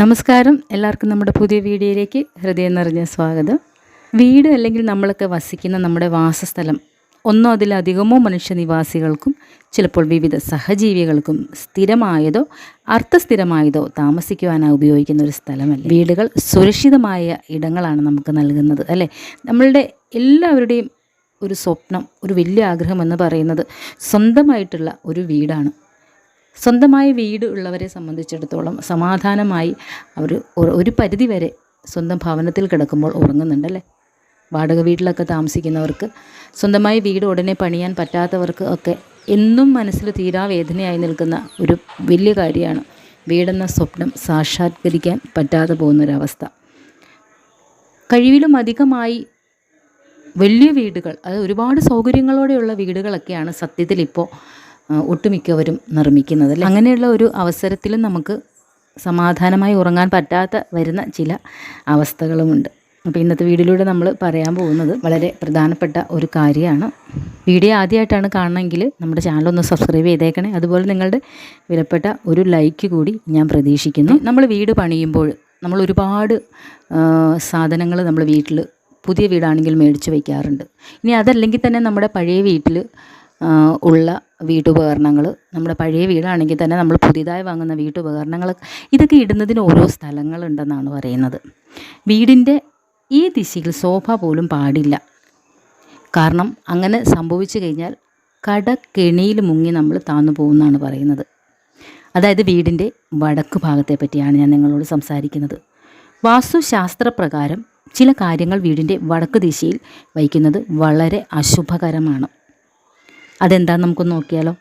നമസ്കാരം. എല്ലാവർക്കും നമ്മുടെ പുതിയ വീഡിയോയിലേക്ക് ഹൃദയം നിറഞ്ഞ സ്വാഗതം. വീട് അല്ലെങ്കിൽ നമ്മളൊക്കെ വസിക്കുന്ന നമ്മുടെ വാസസ്ഥലം ഒന്നോ അതിലധികമോ മനുഷ്യനിവാസികൾക്കും ചിലപ്പോൾ വിവിധ സഹജീവികൾക്കും സ്ഥിരമായതോ അർത്ഥസ്ഥിരമായതോ താമസിക്കുവാനായി ഉപയോഗിക്കുന്ന ഒരു സ്ഥലമല്ല? വീടുകൾ സുരക്ഷിതമായ ഇടങ്ങളാണ് നമുക്ക് നൽകുന്നത് അല്ലേ? നമ്മളുടെ എല്ലാവരുടെയും ഒരു സ്വപ്നം ഒരു വലിയ ആഗ്രഹം എന്ന് പറയുന്നത് സ്വന്തമായിട്ടുള്ള ഒരു വീടാണ്. സ്വന്തമായ വീട് ഉള്ളവരെ സംബന്ധിച്ചിടത്തോളം സമാധാനമായി അവർ ഒരു പരിധി വരെ സ്വന്തം ഭവനത്തിൽ കിടക്കുമ്പോൾ ഉറങ്ങുന്നുണ്ടല്ലേ? വാടക വീട്ടിലൊക്കെ താമസിക്കുന്നവർക്ക് സ്വന്തമായി വീട് ഉടനെ പണിയാൻ പറ്റാത്തവർക്ക് ഒക്കെ എന്നും മനസ്സിൽ തീരാ വേദനയായി നിൽക്കുന്ന ഒരു വലിയ കാര്യമാണ് വീടെന്ന സ്വപ്നം സാക്ഷാത്കരിക്കാൻ പറ്റാതെ പോകുന്നൊരവസ്ഥ. കഴിവിലും അധികമായി വലിയ വീടുകൾ അത് ഒരുപാട് സൗകര്യങ്ങളോടെയുള്ള വീടുകളൊക്കെയാണ് സത്യത്തിൽ ഇപ്പോൾ ഒട്ടുമിക്കവരും നിർമ്മിക്കുന്നത് അല്ലേ? അങ്ങനെയുള്ള ഒരു അവസരത്തിലും നമുക്ക് സമാധാനമായി ഉറങ്ങാൻ പറ്റാത്ത വരുന്ന ചില അവസ്ഥകളുമുണ്ട്. അപ്പോൾ ഇന്നത്തെ വീഡിയോയിലൂടെ നമ്മൾ പറയാൻ പോകുന്നത് വളരെ പ്രധാനപ്പെട്ട ഒരു കാര്യമാണ്. വീഡിയോ ആദ്യമായിട്ടാണ് കാണണമെങ്കിൽ നമ്മുടെ ചാനൽ ഒന്ന് സബ്സ്ക്രൈബ് ചെയ്തേക്കണേ. അതുപോലെ നിങ്ങളുടെ വിലപ്പെട്ട ഒരു ലൈക്ക് കൂടി ഞാൻ പ്രതീക്ഷിക്കുന്നു. നമ്മൾ വീട് പണിയുമ്പോൾ നമ്മൾ ഒരുപാട് സാധനങ്ങൾ നമ്മൾ വീട്ടിൽ പുതിയ വീടാണെങ്കിൽ മേടിച്ച് വയ്ക്കാറുണ്ട് ഇനി അതല്ലെങ്കിൽ തന്നെ നമ്മുടെ പഴയ വീട്ടിൽ ഉള്ള വീട്ടുപകരണങ്ങൾ നമ്മുടെ പഴയ വീടാണെങ്കിൽ തന്നെ നമ്മൾ പുതിയതായി വാങ്ങുന്ന വീട്ടുപകരണങ്ങൾ ഇതൊക്കെ ഇടുന്നതിന് ഓരോ സ്ഥലങ്ങളുണ്ടെന്നാണ് പറയുന്നത്. വീടിന്റെ ഈ ദിശയിൽ സോഫ പോലും പാടില്ല. കാരണം അങ്ങനെ സംഭവിച്ചു കഴിഞ്ഞാൽ കടക്കെണിയിൽ മുങ്ങി നമ്മൾ താന്നു പോകുമെന്നാണ് പറയുന്നത്. അതായത് വീടിന്റെ വടക്ക് ഭാഗത്തെ പറ്റിയാണ് ഞാൻ നിങ്ങളോട് സംസാരിക്കുന്നത്. വാസ്തുശാസ്ത്രപ്രകാരം ചില കാര്യങ്ങൾ വീടിന്റെ വടക്ക് ദിശയിൽ വയ്ക്കുന്നത് വളരെ അശുഭകരമാണ്. അതെന്താന്ന് നമുക്ക് നോക്കിയാലോ?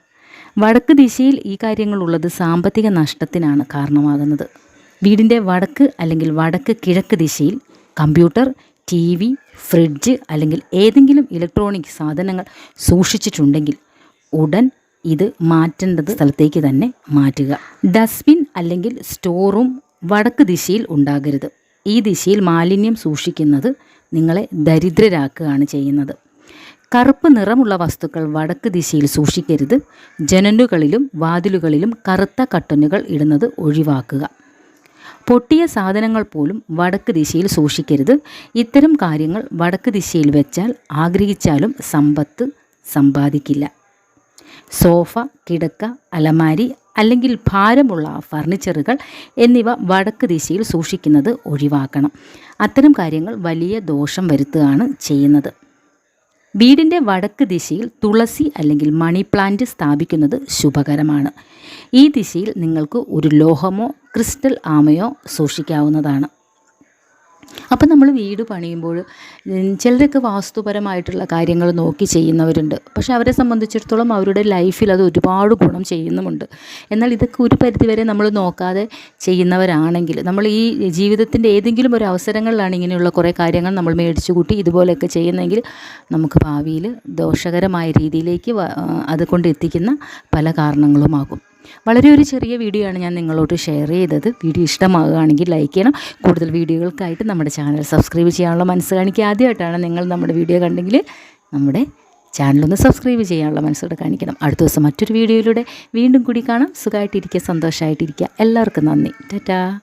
വടക്ക് ദിശയിൽ ഈ കാര്യങ്ങളുള്ളത് സാമ്പത്തിക നഷ്ടത്തിനാണ് കാരണമാകുന്നത്. വീടിന്റെ വടക്ക് അല്ലെങ്കിൽ വടക്ക് കിഴക്ക് ദിശയിൽ കമ്പ്യൂട്ടർ ടി വി ഫ്രിഡ്ജ് അല്ലെങ്കിൽ ഏതെങ്കിലും ഇലക്ട്രോണിക് സാധനങ്ങൾ സൂക്ഷിച്ചിട്ടുണ്ടെങ്കിൽ ഉടൻ ഇത് മാറ്റേണ്ടത് സ്ഥലത്തേക്ക് തന്നെ മാറ്റുക. ഡസ്റ്റ്ബിൻ അല്ലെങ്കിൽ സ്റ്റോറും വടക്ക് ദിശയിൽ ഉണ്ടാകരുത്. ഈ ദിശയിൽ മാലിന്യം സൂക്ഷിക്കുന്നത് നിങ്ങളെ ദരിദ്രരാക്കുകയാണ് ചെയ്യുന്നത്. കറുപ്പ് നിറമുള്ള വസ്തുക്കൾ വടക്ക് ദിശയിൽ സൂക്ഷിക്കരുത്. ജനലുകളിലും വാതിലുകളിലും കറുത്ത കട്ടനുകൾ ഇടുന്നത് ഒഴിവാക്കുക. പൊട്ടിയ സാധനങ്ങൾ പോലും വടക്ക് ദിശയിൽ സൂക്ഷിക്കരുത്. ഇത്തരം കാര്യങ്ങൾ വടക്ക് ദിശയിൽ വെച്ചാൽ ആഗ്രഹിച്ചാലും സമ്പത്ത് സമ്പാദിക്കില്ല. സോഫ കിടക്ക അലമാരി അല്ലെങ്കിൽ ഭാരമുള്ള ഫർണിച്ചറുകൾ എന്നിവ വടക്ക് ദിശയിൽ സൂക്ഷിക്കുന്നത് ഒഴിവാക്കണം. അത്തരം കാര്യങ്ങൾ വലിയ ദോഷം വരുത്തുകയാണ് ചെയ്യുന്നത്. വീടിന്റെ വടക്ക് ദിശയിൽ തുളസി അല്ലെങ്കിൽ മണി പ്ലാന്റ് സ്ഥാപിക്കുന്നത് ശുഭകരമാണ്. ഈ ദിശയിൽ നിങ്ങൾക്ക് ഒരു ലോഹമോ ക്രിസ്റ്റൽ ആമയോ സൂക്ഷിക്കാവുന്നതാണ്. അപ്പം നമ്മൾ വീട് പണിയുമ്പോൾ ചിലരൊക്കെ വാസ്തുപരമായിട്ടുള്ള കാര്യങ്ങൾ നോക്കി ചെയ്യുന്നവരുണ്ട്. പക്ഷേ അവരെ സംബന്ധിച്ചിടത്തോളം അവരുടെ ലൈഫിൽ അത് ഒരുപാട് ഗുണം ചെയ്യുന്നുമുണ്ട്. എന്നാൽ ഇതൊക്കെ ഒരു പരിധിവരെ നമ്മൾ നോക്കാതെ ചെയ്യുന്നവരാണെങ്കിൽ നമ്മൾ ഈ ജീവിതത്തിന്റെ ഏതെങ്കിലും ഒരു അവസരങ്ങളിലാണ് ഇങ്ങനെയുള്ള കുറേ കാര്യങ്ങൾ നമ്മൾ മേടിച്ചു കൂട്ടി ഇതുപോലെയൊക്കെ ചെയ്യുന്നതെങ്കിൽ നമുക്ക് ഭാവിയിൽ ദോഷകരമായ രീതിയിലേക്ക് അതുകൊണ്ട് എത്തിക്കുന്ന പല കാരണങ്ങളുമാകും. വളരെ ഒരു ചെറിയ വീഡിയോ ആണ് ഞാൻ നിങ്ങളോട് ഷെയർ ചെയ്തത്. വീഡിയോ ഇഷ്ടമാകുകയാണെങ്കിൽ ലൈക്ക് ചെയ്യണം. കൂടുതൽ വീഡിയോകൾക്കായിട്ട് നമ്മുടെ ചാനൽ സബ്സ്ക്രൈബ് ചെയ്യാനുള്ള മനസ്സ് കാണിക്കുക. ആദ്യമായിട്ടാണ് നിങ്ങൾ നമ്മുടെ വീഡിയോ കണ്ടെങ്കിൽ നമ്മുടെ ചാനലൊന്ന് സബ്സ്ക്രൈബ് ചെയ്യാനുള്ള മനസ്സോടെ കാണിക്കണം. അടുത്ത ദിവസം മറ്റൊരു വീഡിയോയിലൂടെ വീണ്ടും കൂടി കാണാം. സുഖമായിട്ടിരിക്കുക സന്തോഷമായിട്ടിരിക്കുക. എല്ലാവർക്കും നന്ദി. ടാറ്റാ.